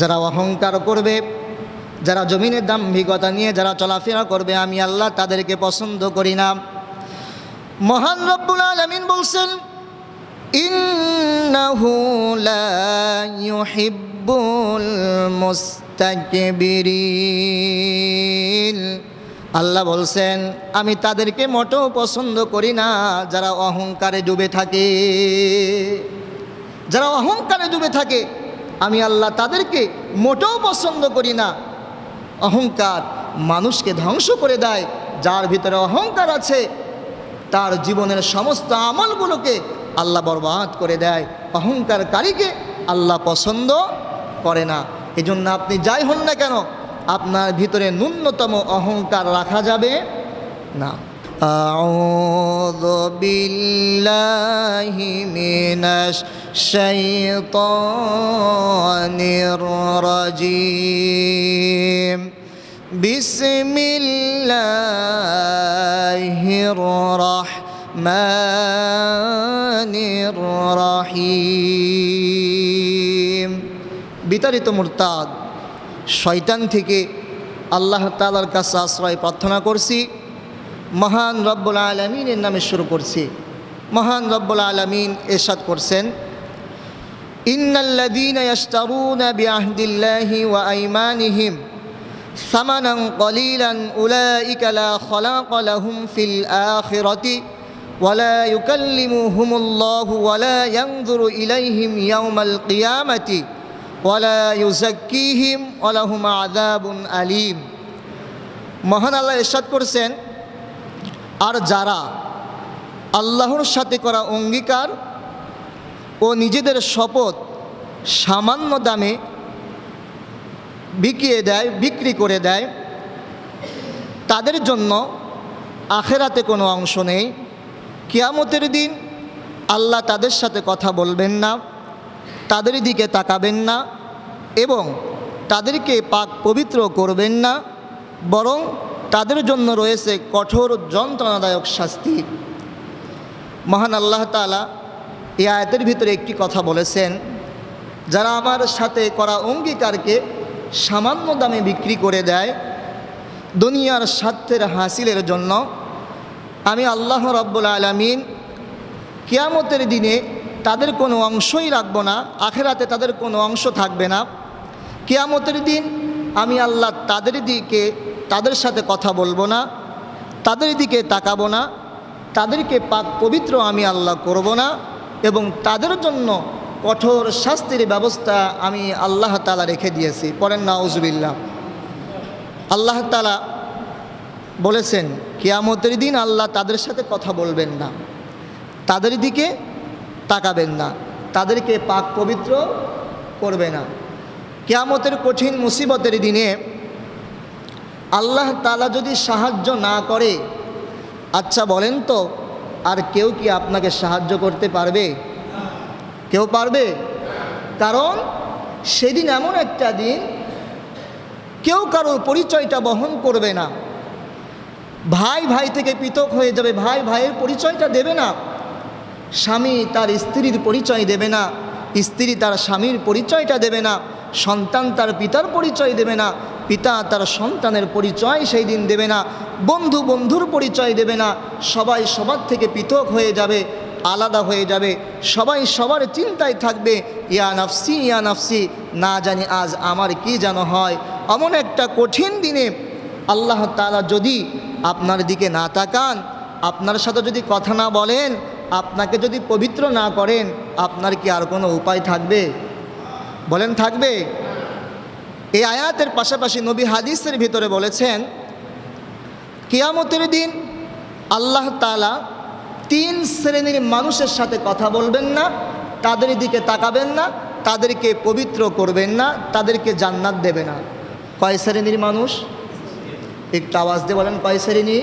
যারা অহংকার করবে, যারা জমিনের দাম্ভিকতা নিয়ে যারা চলাফেরা করবে, আমি আল্লাহ তাদেরকে পছন্দ করি না। মহান রব্বুল আলমিন বলছেন, ইন্নাহু লা ইউহিব্বুল মুস্তাকবিরিন। আল্লাহ বলছেন, আমি তাদেরকে মোটেও পছন্দ করি না যারা অহংকারে ডুবে থাকে। যারা অহংকারে ডুবে থাকে আমি আল্লাহ তাদেরকে মোটেও পছন্দ করি না অহংকার মানুষকে ধ্বংস করে দেয় যার ভিতরে অহংকার আছে তার জীবনের সমস্ত আমলগুলোকে আল্লাহ বরবাদ করে দেয় অহংকারকারীকে আল্লাহ পছন্দ করে না এই জন্য আপনি যাই হন না কেন আপনার ভিতরে ন্যূনতম অহংকার রাখা যাবে না أعوذ بالله من الشيطان الرجيم بسم الله الرحمن الرحيم বিতাড়িত মুরতাদ শয়তান থেকে আল্লাহ তালার কাছে আশ্রয় প্রার্থনা করছি মহান রব্বুল আলমিনের নামে শুরু করছি মহান রব্বুল আলমিন এরশাদ করছেন ইন্নাল্লাযীন ইয়াশতারুনা বিআহদিল্লাহি ওয়া আইমানিহিম ثمنا قليلا أولئك لا خلاق لهم في الآخرة ولا يكلمهم الله ولا ينظر إليهم يوم القيامة ولا يزكيهم ولهم عذاب أليم মহান আল্লাহ ইরশাদ করছেন আর যারা আল্লাহর সাথে করা অঙ্গীকার ও নিজেদের শপথ সামান্য দামে বিকিয়ে দেয়, বিক্রি করে দেয়। তাদের জন্য আখেরাতে কোনো অংশ নেই। কিয়ামতের দিন আল্লাহ তাদের সাথে কথা বলবেন না, তাদের দিকে তাকাবেন না এবং তাদেরকে পাক পবিত্র করবেন না, বরং তাদের জন্য রয়েছে কঠোর যন্ত্রণাদায়ক শাস্তি। মহান আল্লাহ তালা এই আয়াতের ভিতরে একটি কথা বলেছেন, যারা আমার সাথে করা অঙ্গীকারকে সামান্য দামে বিক্রি করে দেয়, দুনিয়ার স্বার্থের হাসিলের জন্য, আমি আল্লাহ রব্বুল আলমিন কিয়ামতের দিনে তাদের কোনো অংশই রাখব না, আখেরাতে তাদের কোনো অংশ থাকবে না। কিয়ামতের দিন আমি আল্লাহ তাদের দিকে, তাদের সাথে কথা বলব না, তাদের দিকে তাকাবো না, তাদেরকে পাক পবিত্র আমি আল্লাহ করব না। এবং তাদের জন্য কঠোর শাস্তির ব্যবস্থা আমি আল্লাহ তালা রেখে দিয়েছি। পরেন নাউজবিল্লা আল্লাহ তালা বলেছেন, কিয়ামতের দিন আল্লাহ তাদের সাথে কথা বলবেন না। তাদের দিকে তাকাবেন না। তাদেরকে পাক পবিত্র করবে না। কেয়ামতের কঠিন মুসিবতের দিনে আল্লাহ তালা যদি সাহায্য না করে আচ্ছা বলেন তো আর কেউ কি আপনাকে সাহায্য করতে পারবে? কেউ পারবে? কারণ সেদিন এমন একটা দিন, কেউ কারোর পরিচয়টা বহন করবে না। ভাই ভাই থেকে পৃথক হয়ে যাবে, ভাই ভাইয়ের পরিচয়টা দেবে না। স্বামী তার স্ত্রীর পরিচয় দেবে না, স্ত্রী তার স্বামীর পরিচয়টা দেবে না, সন্তান তার পিতার পরিচয় দেবে না পিতা তার সন্তানের পরিচয় সেই দিন দেবে না, বন্ধু বন্ধুর পরিচয় দেবে না, সবাই সবার থেকে পৃথক হয়ে যাবে, আলাদা হয়ে যাবে, সবাই সবার চিন্তায় থাকবে, ইয়া নাফসি ইয়া নাফসি, না জানি আজ আমার কি যেন হয়। এমন একটা কঠিন দিনে আল্লাহ তালা যদি আপনার দিকে না তাকান, আপনার সাথে যদি কথা না বলেন, আপনাকে যদি পবিত্র না করেন, আপনার কি আর কোনো উপায় থাকবে? বলেন থাকবে? এই আয়াতের পাশাপাশি নবী হাদিসের ভিতরে বলেছেন, কিয়ামতের দিন আল্লাহ তালা তিন শ্রেণির মানুষের সাথে কথা বলবেন না, তাদের দিকে তাকাবেন না, তাদেরকে পবিত্র করবেন না, তাদেরকে জান্নাত দেবে না। কয় শ্রেণির মানুষ? একটু আওয়াজ দিয়ে বলেন, কয় শ্রেণি?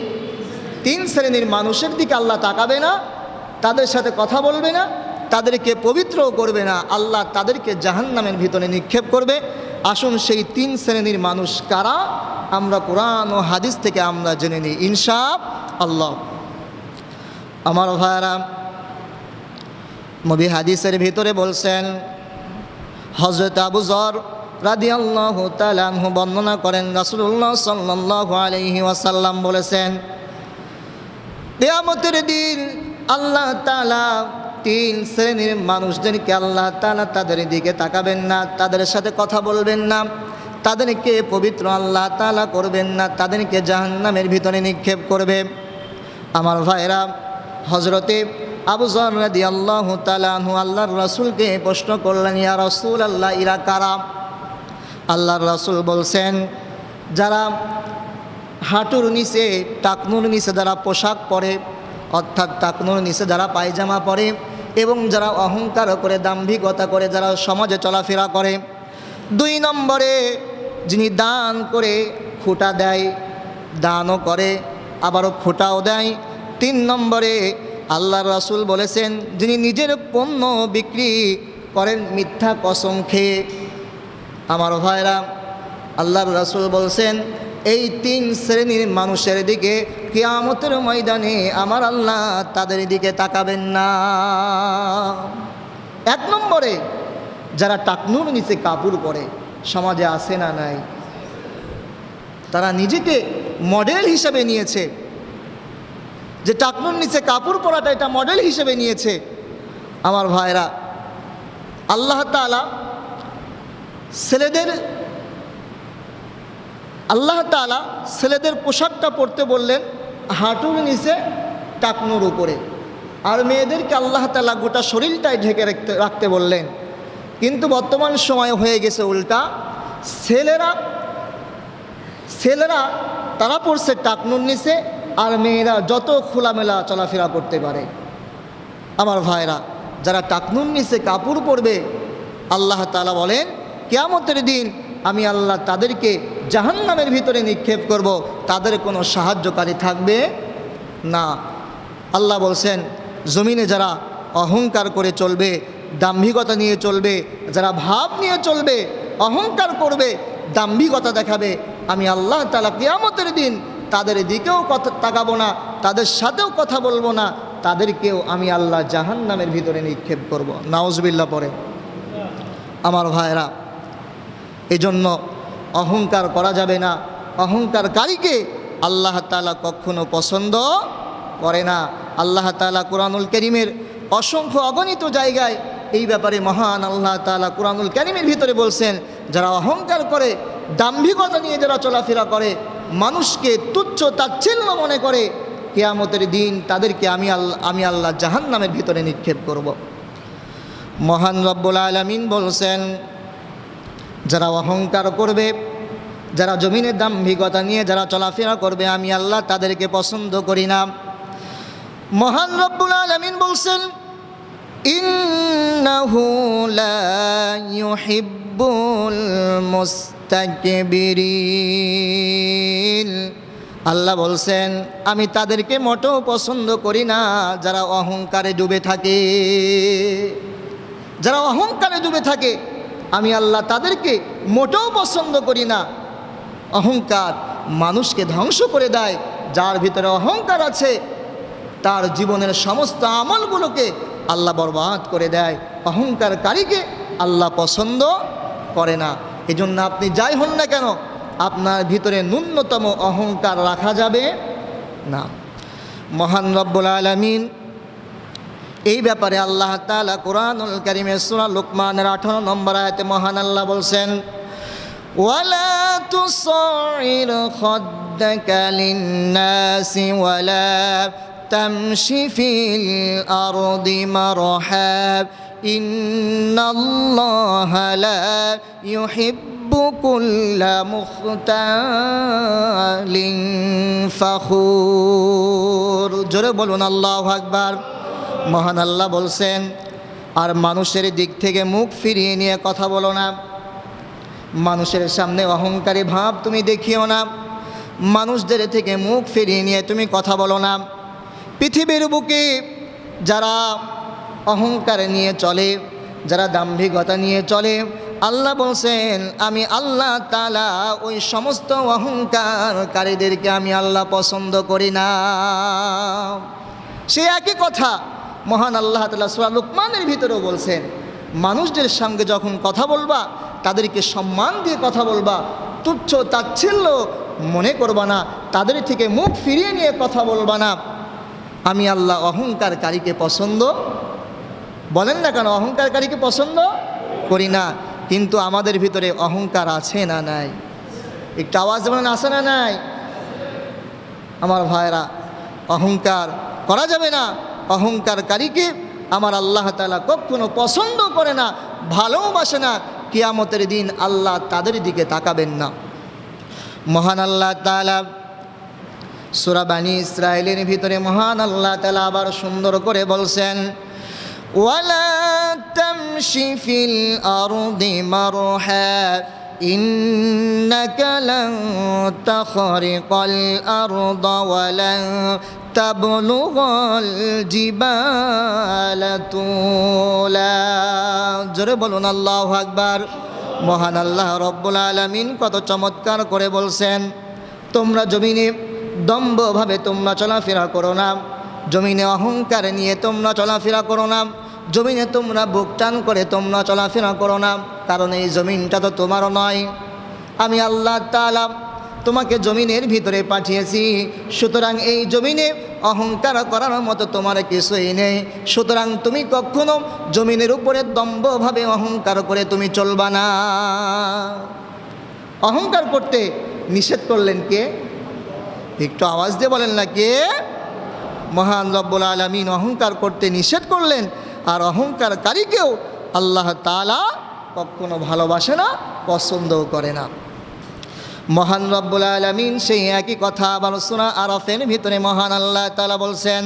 তিন শ্রেণির মানুষের দিকে আল্লাহ তাকাবে না, তাদের সাথে কথা বলবে না, তাদেরকে পবিত্রও করবে না, আল্লাহ তাদেরকে জাহান্নামের ভিতরে নিক্ষেপ করবে। আসুন সেই তিন শ্রেণির মানুষ কারা? আমরা কোরআন ও হাদিস থেকে আমরা জেনে নিই ইনসাফ আল্লাহ। আমার ভাইয়ারা, নবী হাদিসের ভিতরে বলছেন হজরত আবু জর রাদি আল্লাহ তালানহু বর্ণনা করেন রাসুল্লাহ সাল্লাহ আলহি ওয়াসাল্লাম বলেছেন দিন আল্লাহ তালা তিন শ্রেণির মানুষদেরকে আল্লাহ তালা তাদের দিকে তাকাবেন না, তাদের সাথে কথা বলবেন না তাদেরকে পবিত্র আল্লাহ তালা করবেন না তাদেরকে জাহান্নামের ভিতরে নিক্ষেপ করবে? আমার ভাইরা হজরতে আবু জরদি আল্লাহ তালাহু আল্লাহর রসুলকে প্রশ্ন করলেন, ইয়া রসুল আল্লাহ ইরা কারা? আল্লাহর রসুল বলছেন, যারা হাঁটুর নিচে, টাকনুর নিচে যারা পোশাক পরে, অর্থাৎ টাকনুর নিচে যারা পায়জামা পরে এবং যারা অহংকার করে, দাম্ভিকতা করে, যারা সমাজে চলাফেরা করে, দুই নম্বরে যিনি দান করে, খুঁটা দেয়, দানও করে, আবারও খুঁটাও দেয়। তিন নম্বরে আল্লাহ রাসুল বলেছেন, যিনি নিজের পণ্য বিক্রি করেন মিথ্যা কসম খেয়ে। আমার ভাইরা, আল্লাহর রাসুল বলছেন এই তিন শ্রেণির মানুষের দিকে কেয়ামতের ময়দানে আমার আল্লাহ তাদের দিকে তাকাবেন না। এক নম্বরে যারা টাকনুর নিচে কাপড় পরে, সমাজে আসে না নাই? তারা নিজেকে মডেল হিসেবে নিয়েছে। যে টাকনুর নিচে কাপড় পরাটা এটা মডেল হিসেবে নিয়েছে। আমার ভাইরা, আল্লাহ তালা ছেলেদের আল্লাহ তালা ছেলেদের পোশাকটা পরতে বললেন, হাঁটুর নিচে টাকনুর উপরে। আর মেয়েদেরকে আল্লাহ তালা গোটা শরীরটাই ঢেকে রাখতে রাখতে বললেন। কিন্তু বর্তমান সময় হয়ে গেছে উল্টা। ছেলেরা ছেলেরা তারা পড়ছে টাকনুর নিচে, আর মেয়েরা যত খোলামেলা চলাফেরা করতে পারে। আমার ভাইরা, যারা টাকনুর নিচে কাপড় পরবে, আল্লাহ তালা বলেন, কেয়ামতের দিন আমি আল্লাহ তাদেরকে জাহান্নামের ভিতরে নিক্ষেপ করব, তাদের কোনো সাহায্যকারী থাকবে না। আল্লাহ বলছেন, জমিনে যারা অহংকার করে চলবে, দাম্ভিকতা নিয়ে চলবে, যারা ভাব নিয়ে চলবে, অহংকার করবে, দাম্ভিকতা দেখাবে, আমি আল্লাহ তালা কেয়ামতের দিন তাদের দিকেও কথা তাকাবো না, তাদের সাথেও কথা বলব না, তাদেরকেও আমি আল্লাহ জাহান্নামের ভিতরে নিক্ষেপ করব। নাউজবিল্লা পরে। আমার ভাইরা এই জন্য অহংকার করা যাবে না অহংকারকারীকে আল্লাহ তালা কখনো পছন্দ করে না আল্লাহ তালা কোরআনুল করিমের অসংখ্য অগণিত জায়গায় এই ব্যাপারে মহান আল্লাহ তালা কোরআনুল করিমের ভিতরে বলছেন, যারা অহংকার করে, দাম্ভিকতা নিয়ে যারা চলাফেরা করে, মানুষকে তুচ্ছ তাচ্ছিল্য মনে করে, কেয়ামতের দিন তাদেরকে আমি আল্লাহ আমি আল্লাহ জাহান্নামের ভিতরে নিক্ষেপ করব। মহান রব্বুল আলমিন বলছেন যারা অহংকার করবে, যারা জমিনের দাম্ভিকতা নিয়ে যারা চলাফেরা করবে, আমি আল্লাহ তাদেরকে পছন্দ করি না। মহান রব্বুল আলমিন বলছেন, ইন্নাহু লা ইউহিব্বুল মুস্তাকবিরিন। আল্লাহ বলছেন, আমি তাদেরকে মোটেও পছন্দ করি না, যারা অহংকারে ডুবে থাকে। যারা অহংকারে ডুবে থাকে আমি আল্লাহ তাদেরকে মোটেও পছন্দ করি না। অহংকার মানুষকে ধ্বংস করে দেয়, যার ভিতরে অহংকার আছে, তার জীবনের সমস্ত আমলগুলোকে আল্লাহ বরবাদ করে দেয়। অহংকারকারীকে আল্লাহ পছন্দ করে না। এজন্য আপনি যাই হন না কেন, আপনার ভিতরে ন্যূনতম অহংকার রাখা যাবে না। মহান রব্বুল আলমিন এই ব্যাপারে আল্লাহ তালা কোরআনুল করিমের সুরা লুকমানের আঠারো নম্বর আয়তে মহান আল্লাহ বলছেন ولا تصعر خدك للناس ولا تمش في الأرض مرحا إن الله لا يحب كل مختال فخور জোরে বলুন আল্লাহ আকবার মহান আল্লাহ বলছেন, আর মানুষের দিক থেকে মুখ ফিরিয়ে নিয়ে কথা বলো না। মানুষের সামনে অহংকারী ভাব তুমি দেখিও না। মানুষদের থেকে মুখ ফিরিয়ে নিয়ে তুমি কথা বলো না। পৃথিবীর বুকে যারা অহংকার নিয়ে চলে, যারা দাম্ভিকতা নিয়ে চলে, আল্লাহ বলছেন, আমি আল্লাহ তালা ওই সমস্ত অহংকারকারীদেরকে আমি আল্লাহ পছন্দ করি না। সে একই কথা। মহান আল্লাহ তালা সুরা লুকমানের ভিতরেও বলছেন, মানুষদের সঙ্গে যখন কথা বলবা, তাদেরকে সম্মান দিয়ে কথা বলবা, তুচ্ছ তাচ্ছিল্য মনে করবা না, তাদের থেকে মুখ ফিরিয়ে নিয়ে কথা বলবা না। আমি আল্লাহ অহংকারকারীকে পছন্দ, বলেন না কেন অহংকারকারীকে পছন্দ? করি না, কিন্তু আমাদের ভিতরে অহংকার আছে না নাই? একটু আওয়াজ যেমন আছে না নাই? আমার ভাইরা অহংকার করা যাবে না। অহংকারকারীকে আমার আল্লাহ তালা কখনো পছন্দ করে না ভালোবাসে না কিয়ামতের দিন আল্লাহ তাদের দিকে তাকাবেন না মহান আল্লাহ তালা সুরাবানি ইসরায়েলের ভিতরে মহান আল্লাহ তালা আবার সুন্দর করে বলছেন ওয়ালা তামশি ফিল আরদি মারহা إنك لن تخرق الأرض ولن تبلغ الجبال طولا জোরে বলুন আল্লাহ আকবার মহান আল্লাহ রব্বুল আলমিন কত চমৎকার করে বলছেন তোমরা জমিনে দম্ভভাবে তোমরা চলাফেরা করো না জমিনে অহংকার নিয়ে তোমরা চলাফেরা করো না জমিনে তোমরা বুক টান করে তোমরা চলাফেরা করো না কারণ এই জমিনটা তো তোমারও নয় আমি আল্লাহ তালা তোমাকে জমিনের ভিতরে পাঠিয়েছি। সুতরাং এই জমিনে অহংকার করার মতো তোমার কিছুই নেই। সুতরাং তুমি কখনো জমিনের উপরে দম্ভভাবে অহংকার করে তুমি চলবা না। অহংকার করতে নিষেধ করলেন কে? একটু আওয়াজ দিয়ে বলেন না কে? মহান রব্বুল আলমিন অহংকার করতে নিষেধ করলেন। আর অহংকারকারীকেও আল্লাহ তালা কখনো ভালোবাসে না, পছন্দও করে না। মহান রব্বুল আলমিন সেই একই কথা আবার সোনা আরফের ভিতরে মহান আল্লাহ তালা বলছেন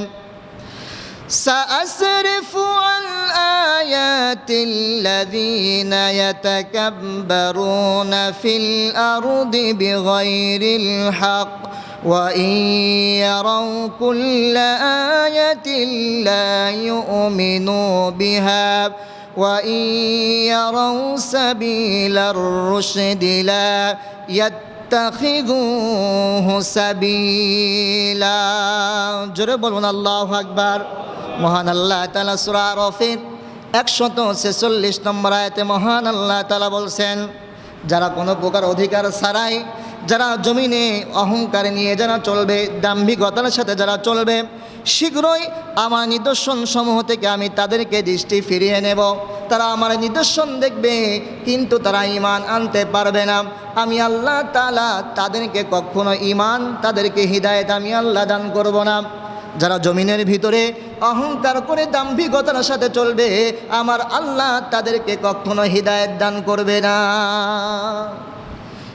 سأصرف عن آيات الذين يتكبرون في الأرض بغير الحق وإن يروا كل آية لا يؤمنوا بها وإن يروا سبيل الرشد لا তাত্তাখিযুহু সাবিলা জোরে বলুন, আল্লাহু আকবার। মহান আল্লাহ তাআলা সূরা আরাফের 146 নম্বর আয়াতে মহান আল্লাহ তাআলা বলছেন, যারা কোনো প্রকার অধিকার ছাড়াই, যারা জমিনে অহংকার নিয়ে যারা চলবে, দাম্ভিকতার সাথে যারা চলবে শীঘ্রই আমার নিদর্শন সমূহ থেকে আমি তাদেরকে দৃষ্টি ফিরিয়ে নেব। তারা আমার নিদর্শন দেখবে, কিন্তু তারা ইমান আনতে পারবে না। আমি আল্লাহ তালা তাদেরকে কখনো ইমান তাদেরকে হৃদায়ত আমি আল্লাহ দান করব না। যারা জমিনের ভিতরে অহংকার করে দাম্ভিকতার সাথে চলবে, আমার আল্লাহ তাদেরকে কখনো হৃদায়ত দান করবে না।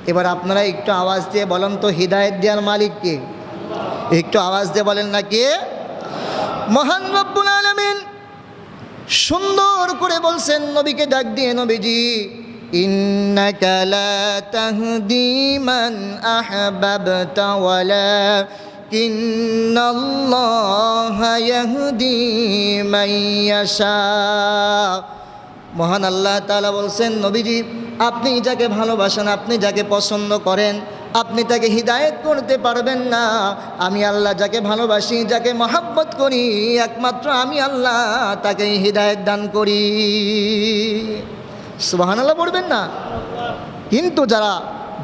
এবার আপনারা একটু আওয়াজ দিয়ে বলেন তো, হৃদায়ত দেওয়ার মালিককে একটু আওয়াজ দিয়ে বলেন না কে? মহান রব্বুল আলমিন সুন্দর করে বলছেন নবীকে ডাক দিয়ে নবীজি إنك لا تهدي من أحببت ولكن الله يهدي من يشاء মহান আল্লাহ তাআলা বলছেন নবীজি আপনি যাকে ভালোবাসেন আপনি যাকে পছন্দ করেন আপনি তাকে হিদায়ত করতে পারবেন না। আমি আল্লাহ যাকে ভালোবাসি, যাকে মহাব্বত করি, একমাত্র আমি আল্লাহ তাকে হিদায়ত দান করি। সুবাহান আল্লাহ পড়বেন না? কিন্তু যারা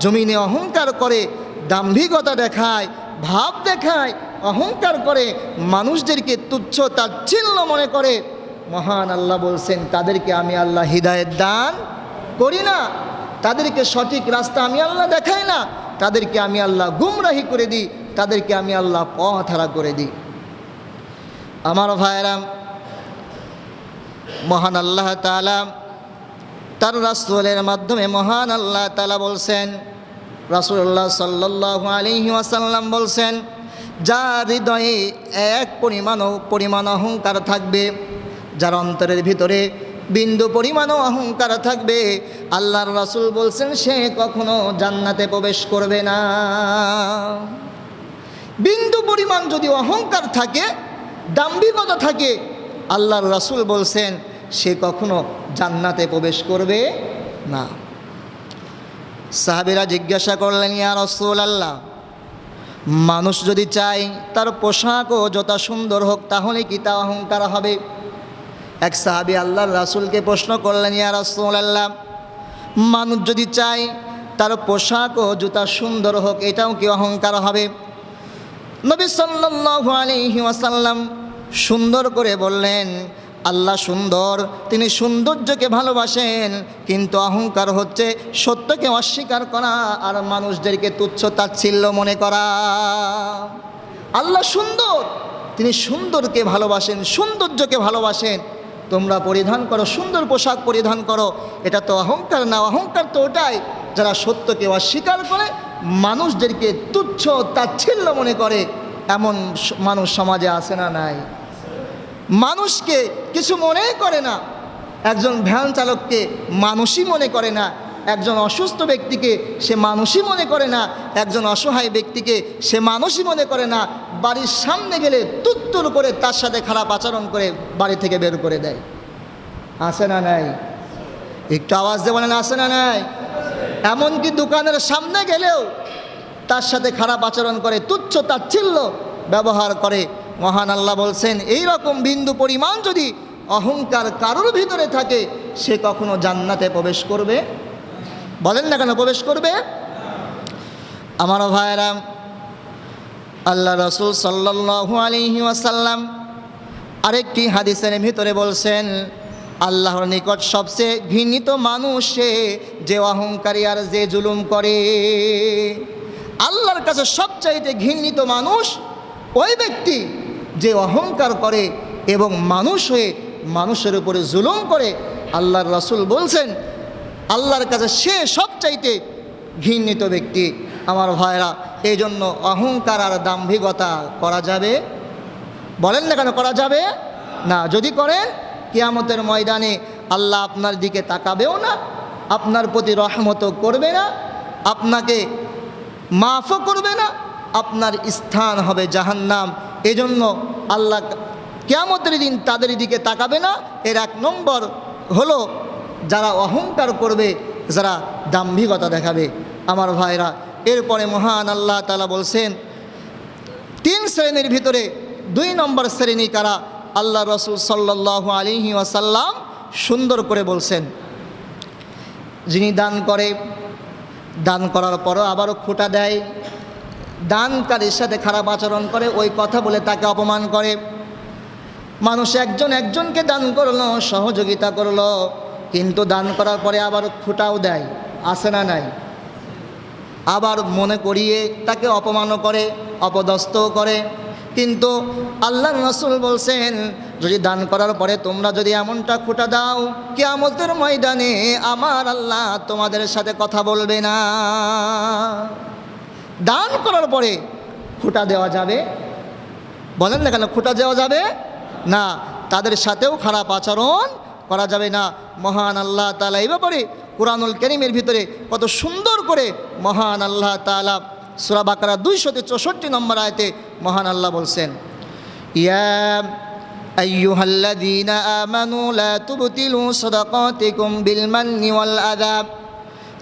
জমিনে অহংকার করে, দাম্ভিকতা দেখায়, ভাব দেখায়, অহংকার করে, মানুষদেরকে তুচ্ছ তাচ্ছিল্য মনে করে, মহান আল্লাহ বলছেন, তাদেরকে আমি আল্লাহ হৃদায়ত দান করি না। তাদেরকে সঠিক রাস্তা আমি আল্লাহ দেখাই না। তাদেরকে আমি আল্লাহ গুমরাহি করে দিই, তাদেরকে আমি আল্লাহ পথহারা করে দিই। আমার ভাইরাম মহান আল্লাহ তালা তার রাসুলের মাধ্যমে মহান আল্লাহ তালা বলছেন রাসুল্লাহ সাল্লাহ আলহি ওয়াসাল্লাম বলছেন যার হৃদয়ে এক পরিমাণ পরিমাণ অহংকার থাকবে, যার অন্তরের ভিতরে বিন্দু পরিমাণও অহংকার থাকবে। আল্লাহর রাসুল বলছেন, সে কখনো জান্নাতে প্রবেশ করবে না। বিন্দু পরিমাণ যদি অহংকার থাকে, দাম্ভিকতা থাকে, আল্লাহর রাসুল বলছেন, সে কখনো জান্নাতে প্রবেশ করবে না। সাহাবিরা জিজ্ঞাসা করলেন, ইয়া রসুল আল্লাহ মানুষ যদি চায় তার পোশাকও যত সুন্দর হোক, তাহলে কি তা অহংকার হবে? এক সাহাবি আল্লাহর রাসুলকে প্রশ্ন করলেন, ইয়া রসুল আল্লাহ মানুষ যদি চায় তার পোশাক ও জুতা সুন্দর হোক, এটাও কি অহংকার হবে? নবী সাল্লাল্লাহু আলাইহি ওয়াসাল্লাম সুন্দর করে বললেন, আল্লাহ সুন্দর, তিনি সৌন্দর্যকে ভালোবাসেন, কিন্তু অহংকার হচ্ছে সত্যকে অস্বীকার করা আর মানুষদেরকে তুচ্ছ তাচ্ছিল্য মনে করা। আল্লাহ সুন্দর, তিনি সুন্দরকে ভালোবাসেন, সৌন্দর্যকে ভালোবাসেন তোমরা পরিধান করো, সুন্দর পোশাক পরিধান করো। এটা তো অহংকার না, অহংকার তো ওটাই। যারা সত্যকে অস্বীকার করে, মানুষদেরকে তুচ্ছ তাচ্ছিল্য মনে করে, এমন মানুষ সমাজে আসে না নাই। মানুষকে কিছু মনেই করে না। একজন ভ্যান চালককে মানুষই মনে করে না। একজন অসুস্থ ব্যক্তিকে সে মানুষই মনে করে না, একজন অসহায় ব্যক্তিকে সে মানুষই মনে করে না, বাড়ির সামনে গেলে তুত্তুর করে তার সাথে খারাপ আচরণ করে বাড়ি থেকে বের করে দেয়। আসে না নাই? একটু আওয়াজ দিয়ে না আসে না নাই? এমনকি দোকানের সামনে গেলেও তার সাথে খারাপ আচরণ করে, তুচ্ছ তাচ্ছিল্য ব্যবহার করে। মহান আল্লাহ বলছেন এই রকম বিন্দু পরিমাণ যদি অহংকার কারোর ভিতরে থাকে, সে কখনো জান্নাতে প্রবেশ করবে? বলেন না কেন, প্রবেশ করবে? আমার ভাইয়েরা, আল্লাহ রসুল সাল্লাল্লাহু আলাইহি ওয়াসাল্লাম আরেকটি হাদিসের ভিতরে বলছেন, আল্লাহর নিকট সবচেয়ে ঘৃণিত মানুষ যে অহংকারী আর যে জুলুম করে। আল্লাহর কাছে সবচাইতে ঘৃণিত মানুষ ওই ব্যক্তি যে অহংকার করে এবং মানুষ হয়ে মানুষের উপরে জুলুম করে। আল্লাহর রসুল বলছেন আল্লাহর কাছে সে সবচাইতে ঘৃণিত ব্যক্তি। আমার ভাইরা এই জন্য অহংকার আর দাম্ভিকতা করা যাবে? বলেন না কেন করা যাবে? না, যদি করেন, কিয়ামতের ময়দানে আল্লাহ আপনার দিকে তাকাবেও না, আপনার প্রতি রহমতও করবে না, আপনাকে মাফও করবে না, আপনার স্থান হবে জাহান্নাম। এজন্য আল্লাহ কেয়ামতের দিন তাদের দিকে তাকাবে না। এর এক নম্বর হলো যারা অহংকার করবে, যারা দাম্ভিকতা দেখাবে। আমার ভাইরা, এরপরে মহান আল্লাহ তালা বলছেন, তিন শ্রেণির ভিতরে দুই নম্বর শ্রেণি কারা? আল্লাহ রসুল সাল্লাহ আলিহি ওয়াসাল্লাম সুন্দর করে বলছেন, যিনি দান করে, দান করার পরও আবারও খোটা দেয়, দানকারীর সাথে খারাপ আচরণ করে, ওই কথা বলে তাকে অপমান করে। মানুষ একজন একজনকে দান করল, সহযোগিতা করল। কিন্তু দান করার পরে আবার খুঁটাও দেয়, আসে না নাই। আবার মনে করিয়ে তাকে অপমানও করে, অপদস্থও করে। কিন্তু আল্লাহ রসুল বলছেন, যদি দান করার পরে তোমরা যদি এমনটা খুঁটা দাও, কেয়ামতের ময়দানে আমার আল্লাহ তোমাদের সাথে কথা বলবে না। দান করার পরে খুঁটা দেওয়া যাবে? বলেন না কেন, খুঁটা দেওয়া যাবে? না, তাদের সাথেও খারাপ আচরণ করা যাবে না মহান আল্লাহ তালা এই ব্যাপারে কোরআনুল করিমের ভিতরে কত সুন্দর করে মহান আল্লাহ তালা সুরা বাকারা দুইশোতে চৌষট্টি নম্বর আয়তে মহান আল্লাহ বলছেন ইয়া أيها الذين آمنوا لا تبطلوا صدقاتكم بالمن والأذى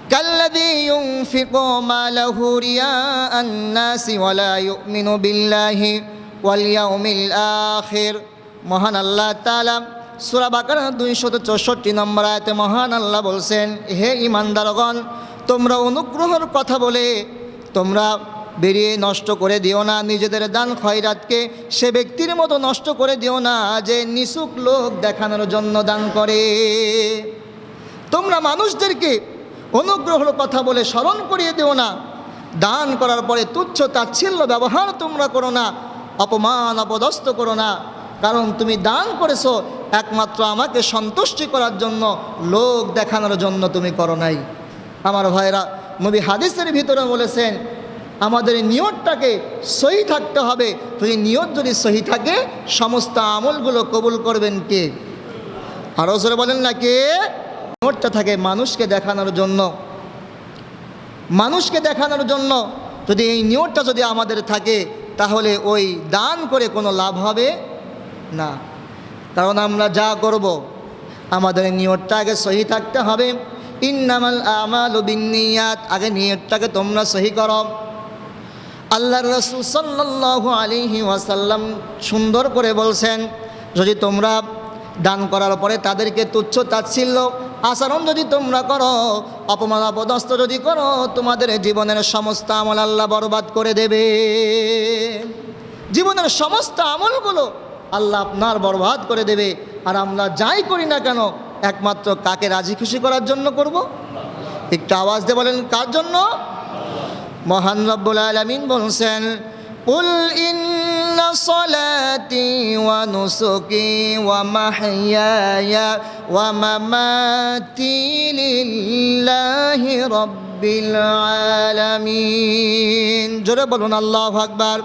كالذي ينفق ماله رياء الناس ولا يؤمن بالله واليوم الآخر মহান আল্লাহ তালা সুরা বাকার দুইশত চৌষট্টি নম্বর আয়তে মহান আল্লাহ বলছেন, হে ইমানদারগণ, তোমরা অনুগ্রহর কথা বলে, তোমরা বেরিয়ে নষ্ট করে দিও না, নিজেদের দান খয়রাতকে সে ব্যক্তির মতো নষ্ট করে দিও না, যে নিশুক লোক দেখানোর জন্য দান করে। তোমরা মানুষদেরকে অনুগ্রহর কথা বলে স্মরণ করিয়ে দিও না, দান করার পরে তুচ্ছ তাচ্ছিল্য ব্যবহার তোমরা করো না, অপমান, অপদস্থ করো না কারণ তুমি দান করেছ একমাত্র আমাকে সন্তুষ্টি করার জন্য, লোক দেখানোর জন্য তুমি করো নাই। আমার ভাইরা, নবী হাদিসের ভিতরে বলেছেন, আমাদের নিয়তটাকে সহি থাকতে হবে। যদি নিয়ত যদি সহি থাকে, সমস্ত আমলগুলো কবুল করবেন কে? আরও জোরে বলেন না কে? নোটটা থাকে মানুষকে দেখানোর জন্য। মানুষকে দেখানোর জন্য। যদি এই নিয়তটা যদি আমাদের থাকে, তাহলে ওই দান করে কোনো লাভ হবে? না। কারণ আমরা যা করব, আমাদের নিয়তটা আগে সহি থাকতে হবে। ইন্নামাল আমাল বিনিয়াত আগে নিয়তটাকে তোমরা সহি করো। আল্লাহর রসুল সাল্লাল্লাহু আলাইহি ওয়াসাল্লাম সুন্দর করে বলছেন, যদি তোমরা দান করার পরে তাদেরকে তুচ্ছ তাচ্ছিল্য, আচরণ যদি তোমরা করো, অপমান অপদস্থ যদি করো, তোমাদের জীবনের সমস্ত আমল আল্লাহ বরবাদ করে দেবে। জীবনের সমস্ত আমলগুলো আল্লাহ আপনার বরবাদ করে দেবে। আর আমরা যাই করি না কেন, একমাত্র কাকে রাজি খুশি করার জন্য করব? একটু আওয়াজ দিয়ে বলেন, কার জন্য? মহান রব্বুল আলমিন বলছেন নুসুকি ওয়া মাহইয়ায়া ওয়া মামাতি লিল্লাহি রব্বিল আলামিন। জোরে বলুন, আল্লাহু আকবার।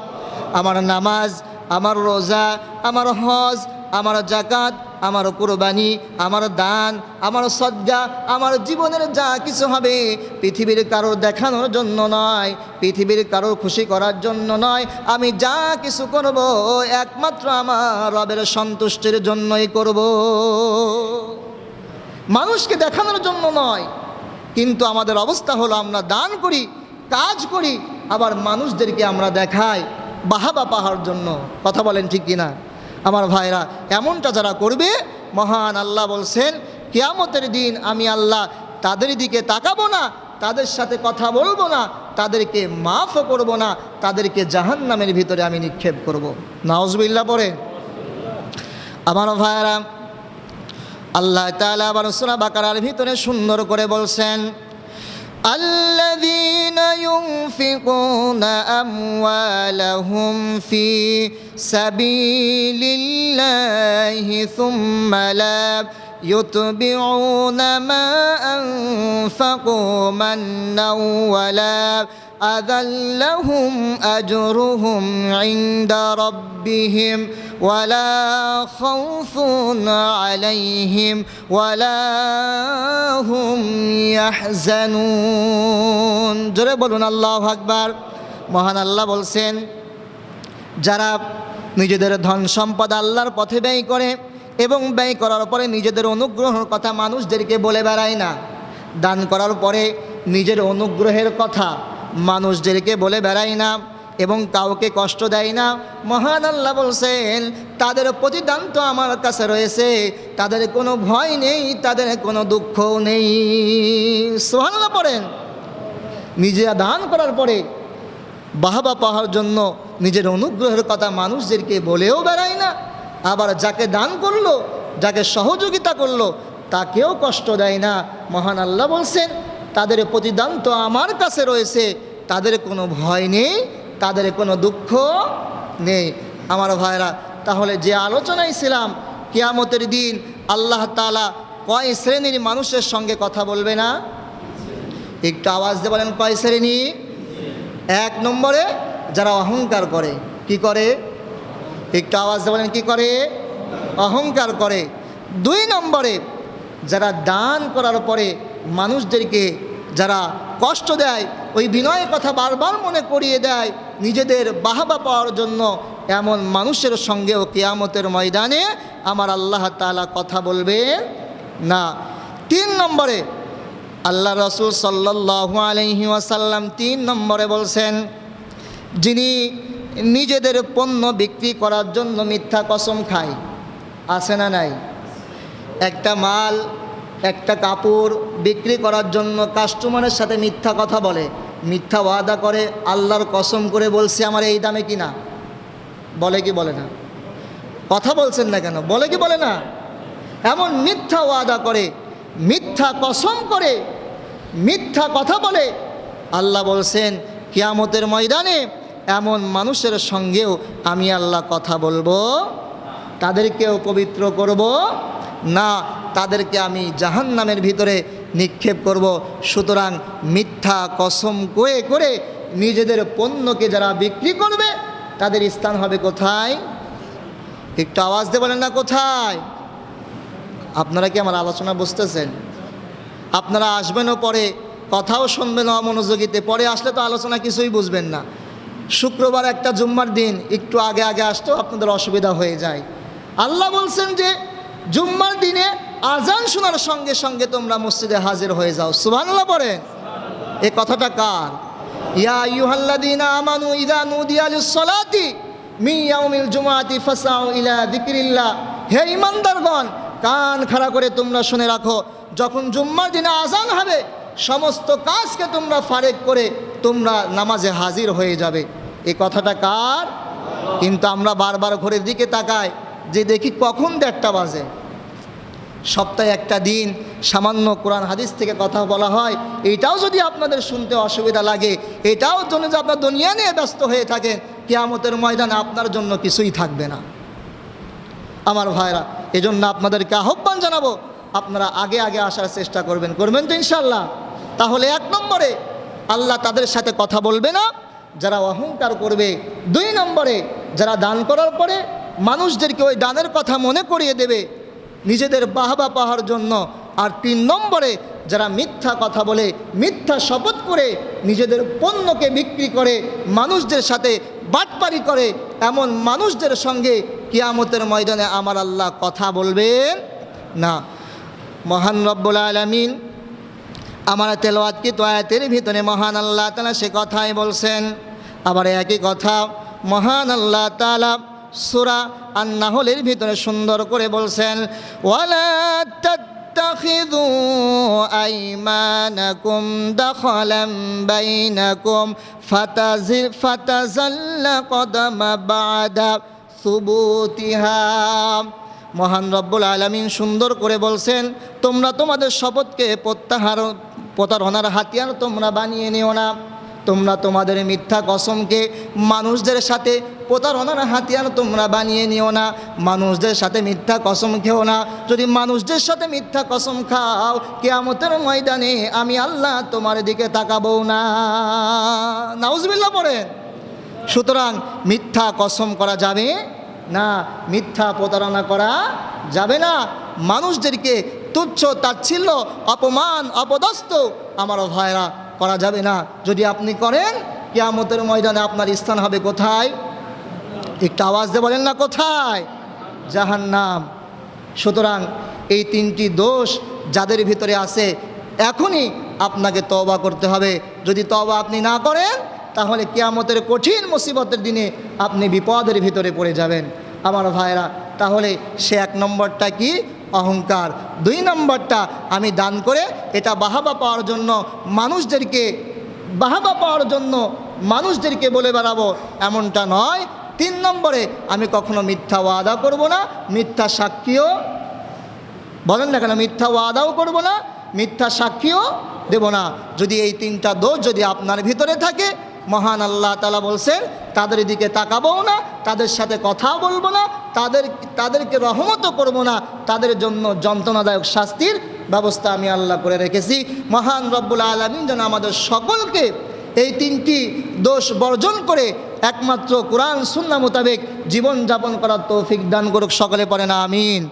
আমার নামাজ আমার রোজা, আমার হজ, আমার জাকাত আমার কোরবানি, আমার দান, আমার সজ্জা আমার জীবনের যা কিছু হবে পৃথিবীর কারোর দেখানোর জন্য নয়, পৃথিবীর কারোর খুশি করার জন্য নয়। আমি যা কিছু করব একমাত্র আমার রবের সন্তুষ্টির জন্যই করব। মানুষকে দেখানোর জন্য নয়, কিন্তু আমাদের অবস্থা হলো আমরা দান করি, কাজ করি, আবার মানুষদেরকে আমরা দেখাই। বাহাবা পাহার জন্য কথা বলেন ঠিক কিনা? আমার ভাইরা, এমনটা যারা করবে, মহান আল্লাহ বলছেন, কেয়ামতের দিন আমি আল্লাহ তাদের দিকে তাকাবো না, তাদের সাথে কথা বলব না, তাদেরকে মাফও করব না, তাদেরকে জাহান নামের ভিতরে আমি নিক্ষেপ করব। নাওজবিল্লা পরে আমার ভাইরা, আল্লাহ তাআলা আবার সোনা বাকারার ভিতরে সুন্দর করে বলছেন الذين ينفقون أموالهم في سبيل الله ثم لا يتبعون ما أنفقوا منا ولا أذى لهم أجرهم عند ربهم ولا خوف عليهم ولا هم يحزنون জোরে বলুন আল্লাহ আকবার মহান আল্লাহ বলছেন যারা নিজেদের ধন সম্পদ আল্লাহর পথে ব্যয় করে এবং ব্যয় করার পরে নিজেদের অনুগ্রহের কথা মানুষদেরকে বলে বেড়ায় না দান করার পরে নিজের অনুগ্রহের কথা মানুষদেরকে বলে বেড়ায় না এবং কাউকে কষ্ট দেয় না। মহান আল্লাহ বলছেন, তাদের প্রতিদান তো আমার কাছে রয়েছে, তাদের কোনো ভয় নেই, তাদের কোনো দুঃখও নেই। সোহানাল্লাহ পড়েন। নিজে দান করার পরে বাহাবা পাওয়ার জন্য নিজের অনুগ্রহের কথা মানুষদেরকে বলেও বেড়ায় না। আবার যাকে দান করল, যাকে সহযোগিতা করল, তাকেও কষ্ট দেয় না। মহান আল্লাহ বলছেন তাদের প্রতিদান তো আমার কাছে রয়েছে। তাদের কোনো ভয় নেই, তাদের কোনো দুঃখ নেই। আমার ভাইরা তাহলে যে আলোচনায় ছিলাম, কিয়ামতের দিন আল্লাহ তালা কয় শ্রেণির মানুষের সঙ্গে কথা বলবে না? একটু আওয়াজ দিয়ে বলেন, কয় শ্রেণি? এক নম্বরে যারা অহংকার করে, কি করে? একটু আওয়াজ দিয়ে বলেন, কি করে? অহংকার করে। দুই নম্বরে যারা দান করার পরে মানুষদেরকে যারা কষ্ট দেয়, ওই বিনয়ের কথা বারবার মনে করিয়ে দেয়, নিজেদের বাহাবা পাওয়ার জন্য এমন মানুষের সঙ্গেও কেয়ামতের ময়দানে আমার আল্লাহ তালা কথা বলবে না। তিন নম্বরে আল্লাহ রসুল সাল্লাহু আলহি ওয়াসাল্লাম তিন নম্বরে বলছেন, যিনি নিজেদের পণ্য বিক্রি করার জন্য মিথ্যা কসম খায় আসে না নাই? একটা মাল একটা কাপড় বিক্রি করার জন্য কাস্টমারের সাথে মিথ্যা কথা বলে। মিথ্যা ওয়াদা করে, আল্লাহর কসম করে বলছে, আমার এই দামে কিনা? বলে কি বলে না? কথা বলছেন না কেন? বলে কি বলে না? এমন মিথ্যা ওয়াদা করে, মিথ্যা কসম করে, মিথ্যা কথা বলে। আল্লাহ বলছেন, কিয়ামতের ময়দানে এমন মানুষের সঙ্গেও আমি আল্লাহ কথা বলব, তাদেরকেও পবিত্র করব না, তাদেরকে আমি জাহান নামের ভিতরে নিক্ষেপ করব। সুতরাং মিথ্যা কসম কয়ে করে নিজেদের পণ্যকে যারা বিক্রি করবে, তাদের স্থান হবে কোথায়? একটু আওয়াজ দিয়ে বলেন না, কোথায়? আপনারা কি আমার আলোচনা বুঝতেছেন? আপনারা আসবেনও পরে, কথাও শুনবেন অমনোযোগীতে, পরে আসলে তো আলোচনা কিছুই বুঝবেন না। শুক্রবার একটা জুম্মার দিন, একটু আগে আগে আসতেও আপনাদের অসুবিধা হয়ে যায়। আল্লাহ বলছেন যে জুম্মার দিনে আজান শোনার সঙ্গে সঙ্গে তোমরা মসজিদে হাজির হয়ে যাও। সুবহানাল্লাহ পরে এ কথাটা কার? ইয়া আইয়ুহাল্লাযীনা আমানু ইযা নুদিয়া লিস-সালাতি মিন ইয়াউমিল জুমআতি ফাসাউ ইলা যিকরিল্লাহ। হে ঈমানদারগণ, কান খাড়া করে তোমরা শুনে রাখো, যখন জুম্মার দিনে আজান হবে, সমস্ত কাজকে তোমরা ফারেক করে তোমরা নামাজে হাজির হয়ে যাবে। এ কথাটা কার? কিন্তু আমরা বারবার ঘরের দিকে তাকাই। যে দেখি কখন দেড়টা বাজে। সপ্তাহে একটা দিন সামান্য কোরআন হাদিস থেকে কথা বলা হয়, এটাও যদি আপনাদের শুনতে অসুবিধা লাগে, এটাও জন্য যে আপনার দুনিয়া নিয়ে ব্যস্ত হয়ে থাকেন, কেয়ামতের ময়দানে আপনার জন্য কিছুই থাকবে না। আমার ভাইরা, এজন্য আপনাদেরকে আহ্বান জানাব, আপনারা আগে আগে আসার চেষ্টা করবেন। করবেন তো ইনশাল্লাহ তাহলে এক নম্বরে, আল্লাহ তাদের সাথে কথা বলবে না, যারা অহংকার করবে। দুই নম্বরে, যারা দান করার পরে মানুষদেরকে ওই দানের কথা মনে করিয়ে দেবে নিজেদের বাহবা পাওয়ার জন্য। আর তিন নম্বরে যারা মিথ্যা কথা বলে, মিথ্যা শপথ করে, নিজেদের পণ্যকে বিক্রি করে, মানুষদের সাথে বাটপারি করে, এমন মানুষদের সঙ্গে কিয়ামতের ময়দানে আমার আল্লাহ কথা বলবেন না। মহান রব্বুল আলমিন আমার তেলোয়াতকৃত আয়াতের ভিতরে মহান আল্লাহ তালা সে কথাই বলছেন। আবার একই কথা, মহান আল্লাহ তালা সুরা আন্নাহলের ভিতরে সুন্দর করে বলছেন ওয়ালা تتخذوا أيمانكم دخلا بينكم فتزل فتزل قدم بعد ثبوتها মহান রব্বুল আলমিন সুন্দর করে বলছেন তোমরা তোমাদের শপথকে প্রত্যাহার প্রতারণার হাতিয়ার তোমরা বানিয়ে নিও না তোমরা তোমাদের মিথ্যা কসমকে মানুষদের সাথে প্রতারণার হাতিয়ার তোমরা বানিয়ে নিও না। মানুষদের সাথে মিথ্যা কসম খেও না। যদি মানুষদের সাথে মিথ্যা কসম খাও, কেয়ামতের ময়দানে আমি আল্লাহ তোমার দিকে তাকাবো না। নাউজবিল্লা পড়েন। সুতরাং মিথ্যা কসম করা যাবে না, মিথ্যা প্রতারণা করা যাবে না। মানুষদেরকে তুচ্ছ, তাচ্ছিল্য, অপমান, অপদস্থ আমার ভাইরা করা যাবে না। যদি আপনি করেন, কেয়ামতের ময়দানে আপনার স্থান হবে কোথায়? একটু আওয়াজ দিয়ে বলেন না, কোথায়? জাহান নাম সুতরাং এই তিনটি দোষ যাদের ভিতরে আছে, এখনই আপনাকে তবা করতে হবে। যদি তবা আপনি না করেন, তাহলে কেয়ামতের কঠিন মুসিবতের দিনে আপনি বিপদের ভিতরে পড়ে যাবেন। আমার ভাইরা তাহলে সে এক নম্বরটা কি? অহংকার। দুই নম্বরটা আমি দান করে এটা বাহাবা পাওয়ার জন্য মানুষদেরকে, বাহাবা পাওয়ার জন্য মানুষদেরকে বলে বেড়াবো, এমনটা নয়। তিন নম্বরে আমি কখনো মিথ্যা ওয়াদা করব না, মিথ্যা সাক্ষীও, বলেন না কেন, মিথ্যা ওয়াদাও করব না, মিথ্যা সাক্ষীও দেব না। যদি এই তিনটা দোষ যদি আপনার ভিতরে থাকে মহান আল্লাহ তালা বলছেন, তাদের দিকে তাকাবও না, তাদের সাথে কথা বলব না, তাদের, তাদেরকে রহমতও করব না, তাদের জন্য যন্ত্রণাদায়ক শাস্তির ব্যবস্থা আমি আল্লাহ করে রেখেছি। মহান রব্বুল আলমিন যেন আমাদের সকলকে এই তিনটি দোষ বর্জন করে, একমাত্র কোরআন সুন্না মোতাবেক জীবনযাপন করার তৌফিক দান করুক, সকলে পড়ে না, আমিন।